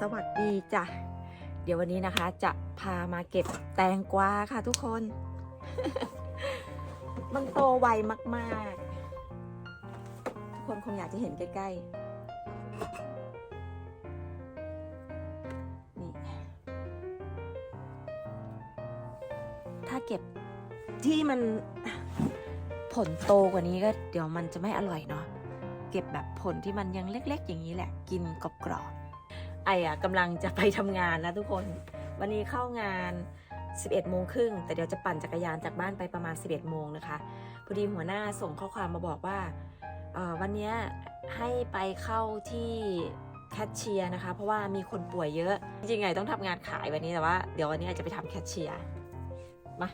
สวัสดีจ้ะ เดี๋ยววันนี้นะคะ จะพามาเก็บแตงกวาค่ะทุกคน มันโตไวมากๆ ทุกคนคงอยากจะเห็นใกล้ๆ นี่ ถ้าเก็บที่มันผลโตกว่านี้ก็เดี๋ยวมันจะไม่อร่อยเนาะเก็บแบบผลที่มันยังเล็ก ๆ อย่างนี้แหละ กินกรอบๆ ไอ้อะกำลังจะไปทำงานแล้วทุกคน วันนี้เข้างาน 11โมงครึ่งแต่เดี๋ยวจะปั่นจักรยานจากบ้านไปประมาณ 11โมงนะคะพอดีหัวหน้าส่งข้อความมาบอกว่าออวันนี้ให้ไปเข้าที่แคชเชียร์นะคะ เพราะว่ามีคนป่วยเยอะ จริงๆไงต้องทำงานขายวันนี้แต่ว่าเดี๋ยววันนี้อาจจะไปทำแคชเชียร์มา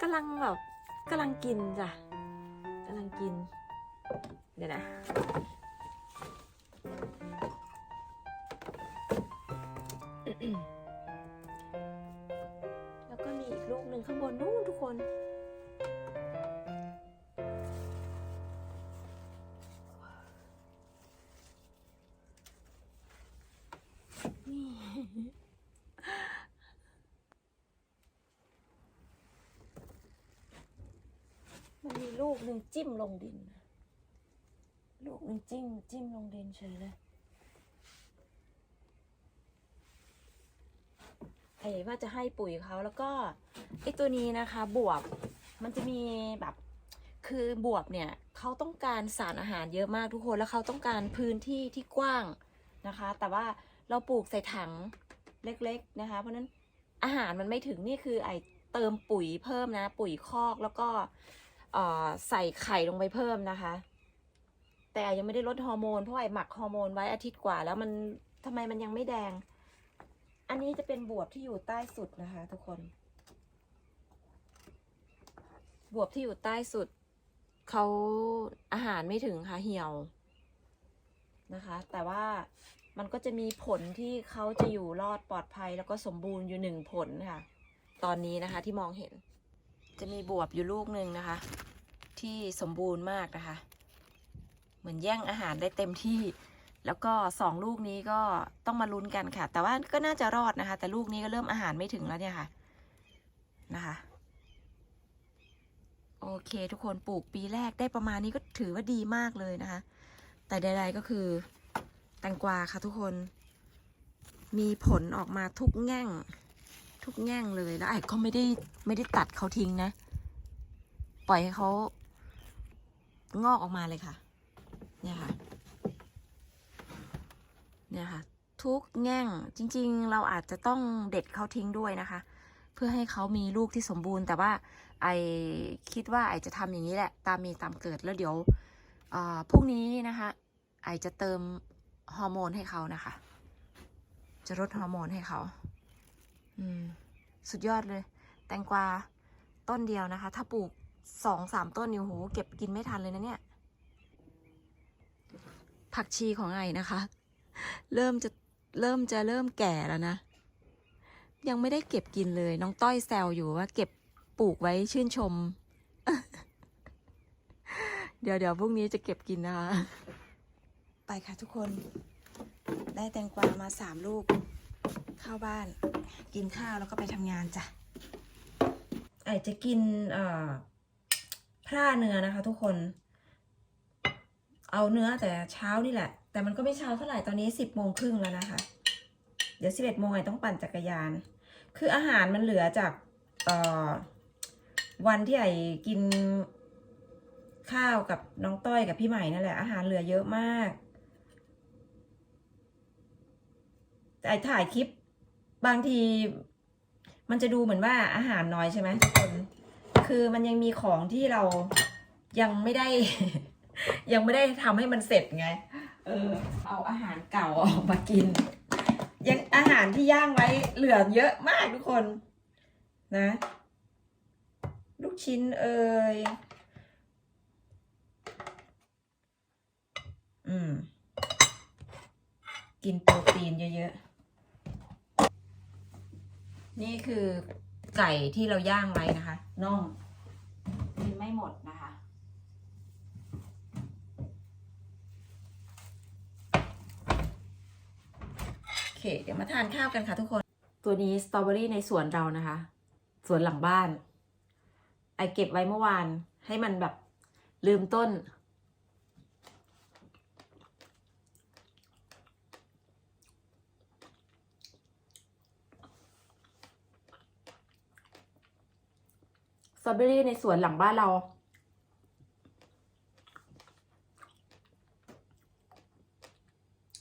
กำลังแบบกำลังกินจ้ะ กำลังกิน เดี๋ยวนะแล้วก็มีอีกลูกหนึ่งข้างบนนู่นทุกคน นี่ มันมี ลูกหนึ่งจิ้มลงดิน ลูกหนึ่งจิ้ม จิ้มลงดินเฉยเลยไอ้ว่าจะให้ปุ๋ยเขาแล้วก็ไอ้ตัวนี้นะคะ บวบมันจะมีแบบคือบวบเนี่ยเขาต้องการสารอาหารเยอะมากทุกคนแล้วเขาต้องการพื้นที่ที่กว้างนะคะ แต่ว่าเราปลูกใส่ถังเล็กๆนะคะ เพราะนั้นอาหารมันไม่ถึงนี่คือไอเติมปุ๋ยเพิ่มนะ ปุ๋ยคอกแล้วก็ ใส่ไข่ลงไปเพิ่มนะคะ แต่ยังไม่ได้ลดฮอร์โมนเพราะไอหมักฮอร์โมนไว้อาทิตย์กว่า แล้วมันทำไมมันยังไม่แดง อันนี้จะเป็นบวบที่อยู่ใต้สุดนะคะ ทุกคน บวบที่อยู่ใต้สุดเขาอาหารไม่ถึงค่ะเหี่ยวนะคะ แต่ว่ามันก็จะมีผลที่เขาจะอยู่รอดปลอดภัยแล้วก็สมบูรณ์อยู่หนึ่งผลค่ะ ตอนนี้นะคะที่มองเห็น จะมีบวบอยู่ลูกหนึ่งนะคะ ที่สมบูรณ์มากนะคะ เหมือนแย่งอาหารได้เต็มที่ แล้วก็สองลูกนี้ก็ต้องมาลุ้นกันค่ะ แต่ว่าก็น่าจะรอดนะคะ แต่ลูกนี้ก็เริ่มอาหารไม่ถึงแล้วเนี่ยค่ะนะคะ โอเคทุกคนปลูกปีแรกได้ประมาณนี้ก็ถือว่าดีมากเลยนะคะ แต่ใด ๆก็คือแตงกวาค่ะทุกคน มีผลออกมาทุกแง่ง ทุกแง่งเลยแล้วไอ้ก็ไม่ได้ไม่ได้ตัดเขาทิ้งนะ ปล่อยให้เขางอกออกมาเลยค่ะ เนี่ยค่ะ เนี่ยค่ะ ทุกแง่งจริง ๆ เราอาจจะต้องเด็ดเขาทิ้งด้วยนะคะ เพื่อให้เขามีลูกที่สมบูรณ์ แต่ว่าไอคิดว่าไอจะทำอย่างนี้แหละ ตามมีตามเกิดแล้วเดี๋ยวพรุ่งนี้นะคะ ไอจะเติมฮอร์โมนให้เขานะคะ จะลดฮอร์โมนให้เขา สุดยอดเลย แตงกวาต้นเดียวนะคะ ถ้าปลูกสองสามต้นนี่โอ้โหเก็บกินไม่ทันเลยนะเนี่ย ผักชีของไอนะคะ เริ่มจะเริ่มจะเริ่มแก่แล้วนะ ยังไม่ได้เก็บกินเลย น้องต้อยแซวอยู่ว่าเก็บปลูกไว้ชื่นชม เดี๋ยวเดี๋ยวพรุ่งนี้จะเก็บกินนะคะ ไปค่ะทุกคน ได้แตงกวามาสามลูก เข้าบ้าน กินข้าวแล้วก็ไปทำงานจ้ะไอจะกินเอ่อพร่าเนื้อนะคะทุกคน เอาเนื้อแต่เช้านี่แหละ แต่มันก็ไม่เช้าเท่าไหร่ตอนนี้สิบโมงครึ่งแล้วนะคะ เดี๋ยวสิบเอ็ดโมงไอต้องปั่นจักรยาน คืออาหารมันเหลือจากเอ่อวันที่ไอกินข้าวกับน้องต้อยกับพี่ใหม่นั่นแหละ อาหารเหลือเยอะมากไอถ่ายคลิป บางที มันจะดูเหมือนว่าอาหารน้อยใช่ไหมทุกคน คือมันยังมีของที่เรายังไม่ได้ ยังไม่ได้ทำให้มันเสร็จไง เออ เอาอาหารเก่าออกมากิน ยังอาหารที่ย่างไว้เหลือเยอะมากทุกคน นะ ลูกชิ้นเอ่ยอืม กินโปรตีนเยอะๆ นี่คือไก่ที่เราย่างไว้นะคะน่องกินไม่หมดนะคะ โอเค เดี๋ยวมาทานข้าวกันค่ะทุกคน ตัวนี้สตรอเบอรี่ในสวนเรานะคะ สวนหลังบ้าน ไอเก็บไว้เมื่อวานให้มันแบบลืมต้น รอเบอรี่ในสวนหลังบ้านเรา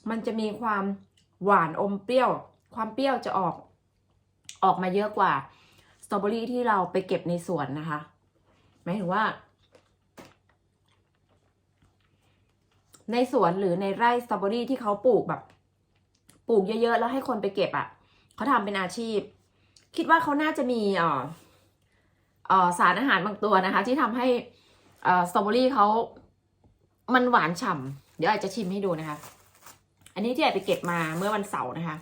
มันจะมีความหวานอมเปรี้ยว ความเปรี้ยวจะออก ออกมาเยอะกว่าสตรอเบอรี่ที่เราไปเก็บในสวนนะคะหมายถึงว่า ในสวนหรือในไร่สตรอเบอรี่ที่เขาปลูกแบบปลูกเยอะๆ แล้วให้คนไปเก็บอะ่ะเขาทำเป็นอาชีพ คิดว่าเขาน่าจะมีอ่อเอ่อ สารอาหารบางตัวนะคะ ที่ทำให้สตรอเบอรี่เขามันหวานฉ่ำเดี๋ยวอาจจะชิมให้ดูนะคะ อันนี้ที่ไอไปเก็บมาเมื่อวันเสาร์นะคะ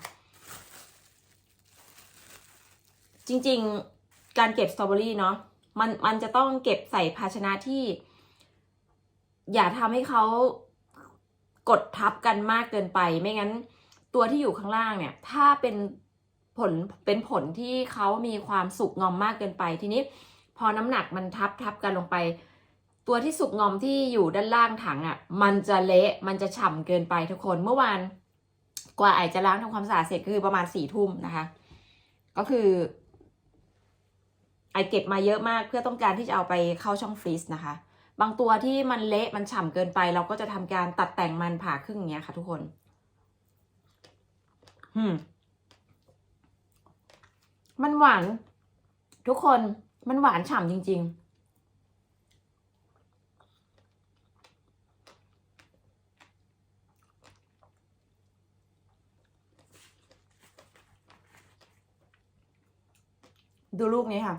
จริงๆการเก็บสตรอเบอรี่เนาะมันมันจะต้องเก็บใส่ภาชนะที่ อย่าทำให้เขากดทับกันมากเกินไป ไม่งั้นตัวที่อยู่ข้างล่างเนี่ย ถ้าเป็นผลเป็นผลที่เขามีความสุกงอมมากเกินไปทีนี้ พอน้ำหนักมันทับทับกันลงไป ตัวที่สุกงอมที่อยู่ด้านล่างถังอะ่ะ มันจะเละมันจะฉ่ำเกินไปทุกคนเมื่อวานกว่าไอจะล้างทำความสะอาดเสร็จคือประมาณสี่ทุ่มนะคะ ก็คือไอเก็บมาเยอะมากเพื่อต้องการที่จะเอาไปเข้าช่องฟรีซนะคะ บางตัวที่มันเละมันฉ่ำเกินไป เราก็จะทำการตัดแต่งมันผ่าครึ่งอย่างเงี้ยค่ะทุกคน อืม มันหวาน ทุกคน มันหวานฉ่ำจริง ๆดูลูกนี้ค่ะ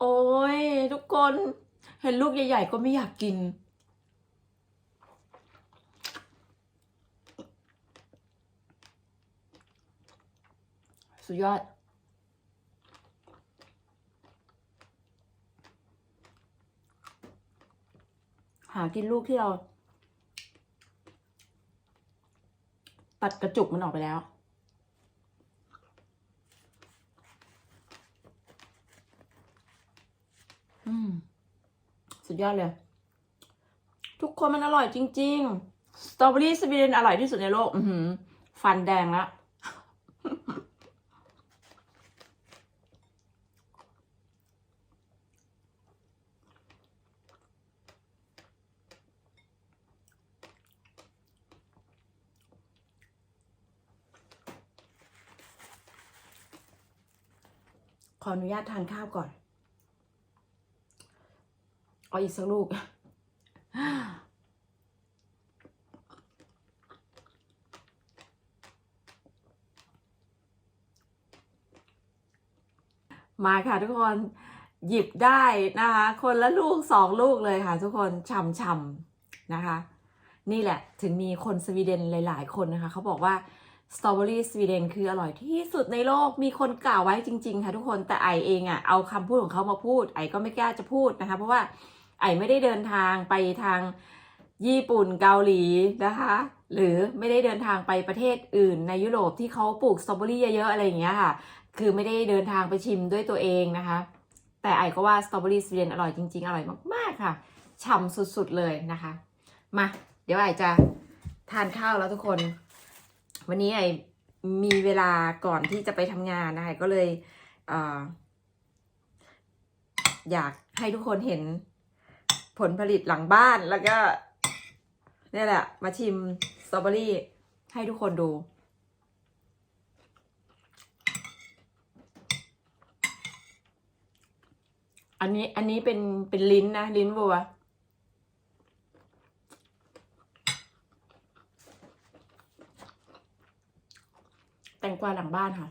โอ้ยทุกคน เห็นลูกใหญ่ ๆ ก็ไม่อยากกิน ดยอด หากินลูกที่เรา ตัดกระจุกมันออกไปแล้วอืมสุดยอดเลย ทุกคนมันอร่อยจริง ๆ สตรอเบอรี่สวีเดนอร่อยที่สุดในโลก อือฟันแดงแล้ว ขออนุญาตทานข้าวก่อน เอาอีกสักลูก มาค่ะทุกคนหยิบได้นะคะ คนละลูกสองลูกเลยค่ะ ทุกคนฉ่ำๆนะคะ นี่แหละถึงมีคนสวีเดนหลาย ๆ คนนะคะเขาบอกว่า สตรอเบอรี่สวีเดนคืออร่อยที่สุดในโลกมีคนกล่าวไว้จริง ๆ ค่ะทุกคนแต่ไอเองอะ่ะเอาคำพูดของเขามาพูด ไอก็ไม่กล้าจะพูดนะคะ เพราะว่าไอไม่ได้เดินทางไปทางญี่ปุ่นเกาหลีนะคะ หรือไม่ได้เดินทางไปประเทศอื่นในยุโรปที่เขาปลูกสตรอเบอรี่เยอะๆอะไรอย่างเงี้ยค่ะ คือไม่ได้เดินทางไปชิมด้วยตัวเองนะคะ แต่ไอก็ว่าสตรอเบอรี่สวีเดนอร่อยจริงๆ อร่อยมากๆค่ะฉ่ำสุดๆเลยนะคะ มา เดี๋ยวไอจะทานข้าวแล้วทุกคน วันนี้ไอมีเวลาก่อนที่จะไปทำงานนะคะก็เลยเอออยากให้ทุกคนเห็นผลผลิตหลังบ้านแล้วก็เนี่ยแหละ มาชิมสตรอเบอรี่ให้ทุกคนดู อันนี้อันนี้เป็นเป็นลิ้นนะ ลิ้นวัว ตงกวาหลังบ้านค่ะ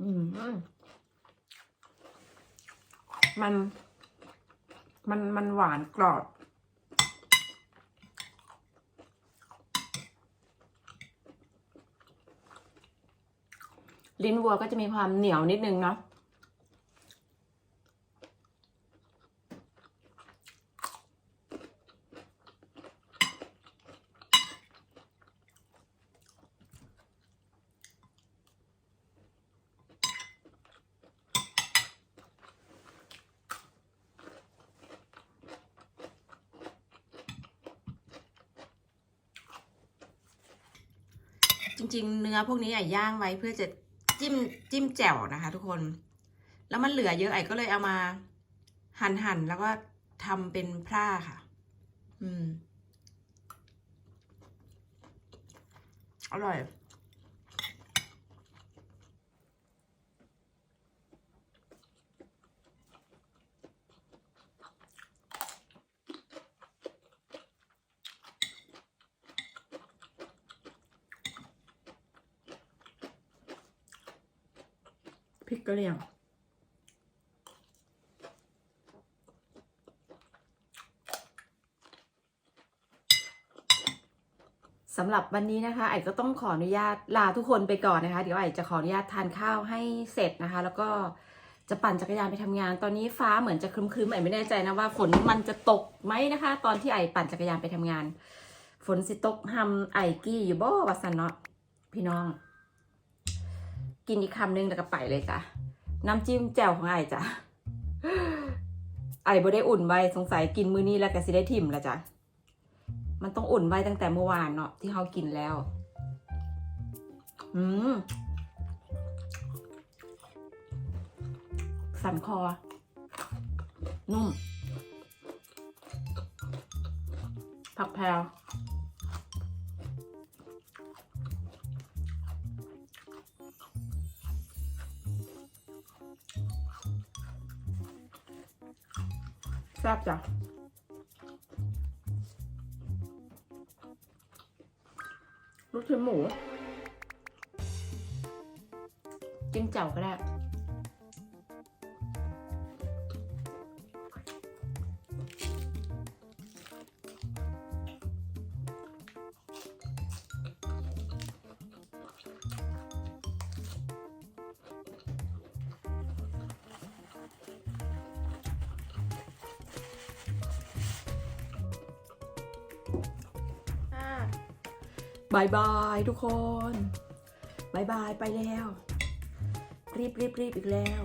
อืม มัน มัน มันหวานกรอบ ลิ้นวัวก็จะมีความเหนียวนิดนึงเนาะ จริง ๆ เนื้อพวกนี้ไอ้ย่างไว้เพื่อจะจิ้มจิ้มแจ่วนะคะ ทุกคน แล้วมันเหลือเยอะไอ้ก็เลยเอามา หั่นหั่นแล้วก็ทำเป็นพร่าค่ะ อืม อร่อย พริกกระเหรี่ยง สำหรับวันนี้นะคะ ไอ้ก็ต้องขออนุญาตลาทุกคนไปก่อนนะคะ เดี๋ยวไอ้จะขออนุญาตทานข้าวให้เสร็จนะคะ แล้วก็จะปั่นจักรยานไปทำงาน ตอนนี้ฟ้าเหมือนจะครึมๆไอ้ไม่แน่ใจนะว่าฝนมันจะตกไหมนะคะ ตอนที่ไอ้ปั่นจักรยานไปทำงาน ฝนสิตกหำไอ้กี้อยู่บ่วัสันเนาะพี่น้อง กินอีกคำนึงแล้วก็ไปเลยจ้ะน้ำจิ้มแจ่วของไอ้จ้ะไอ้บ่ได้อุ่นไว้สงสัยกินมื้อนี้แล้วก็สิได้ทิมล้วจ้ะมันต้องอุ่นไว้ตั้งแต่เมื่อวานเนาะที่เขากินแล้ว อืมสันคอ นุ่ม ผักแพรว แซ่บจ้ะลูกชิ้นหมู จิ้มเจ่วก็ได้ บายบายทุกคนบายบายไปแล้ว รีบรีบรีบอีกแล้ว